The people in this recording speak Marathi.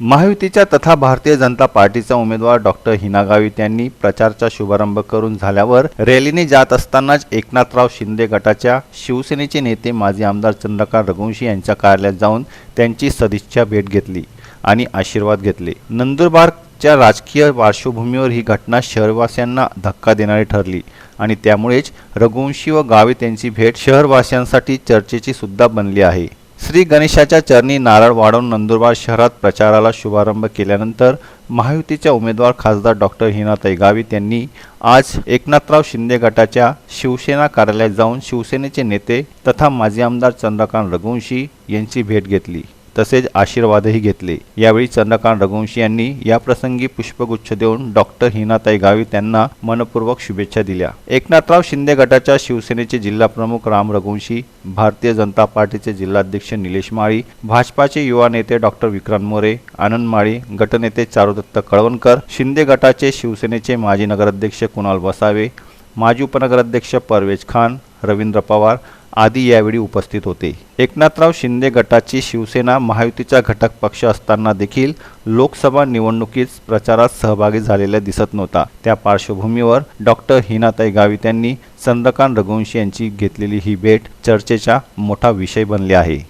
महायुतीच्या तथा भारतीय जनता पार्टीचा उमेदवार डॉक्टर हिना गावित यांनी प्रचारचा शुभारंभ करून झाल्यावर रॅलीने जात असतानाच एकनाथराव शिंदे गटाच्या शिवसेनेचे नेते माजी आमदार चंद्रकांत रघुवंशी यांच्या कार्यालयात जाऊन त्यांची सदिच्छा भेट घेतली आणि आशीर्वाद घेतले. नंदुरबारच्या राजकीय पार्श्वभूमीवर ही घटना शहरवासियांना धक्का देणारी ठरली आणि त्यामुळेच रघुवंशी व गावित यांची भेट शहरवासियांसाठी चर्चेची सुद्धा बनली आहे. श्री गणेशाच्या चरणी नारळ वाढवून नंदुरबार शहरात प्रचाराला शुभारंभ केल्यानंतर महायुतीच्या उमेदवार खासदार डॉक्टर हिनाताई गावित यांनी आज एकनाथराव शिंदे गटाच्या शिवसेना कार्यालयात जाऊन शिवसेनेचे नेते तथा माजी आमदार चंद्रकांत रघुवंशी यांची भेट घेतली. तसेच आशीर्वादही घेतले. यावेळी चंद्रकांत रघुवंशी यांनी या प्रसंगी पुष्पगुच्छ देऊन डॉक्टर हिनाताई गावित यांना मनपूर्वक शुभेच्छा दिल्या. एकनाथराव शिंदे गटाच्या शिवसेनेचे जिल्हाप्रमुख राम रघुवंशी भारतीय जनता पार्टीचे जिल्हाध्यक्ष निलेश माळी भाजपाचे युवा नेते डॉक्टर विक्रांत मोरे आनंद माळी गटनेते चारुदत्त कळवणकर शिंदे गटाचे शिवसेनेचे माजी नगराध्यक्ष कुणाल वसावे माजी उपनगराध्यक्ष परवेज खान रवींद्र पवार आदी यावेळी उपस्थित होते. एकनाथराव शिंदे गटाची शिवसेना महायुतीचा घटक पक्ष असताना देखील लोकसभा निवडणुकीत प्रचारात सहभागी झालेला दिसत नव्हता. त्या पार्श्वभूमीवर डॉक्टर हिनाताई गावित यांनी चंद्रकांत रघुवंशी यांची घेतलेली ही भेट चर्चेचा मोठा विषय बनले आहे.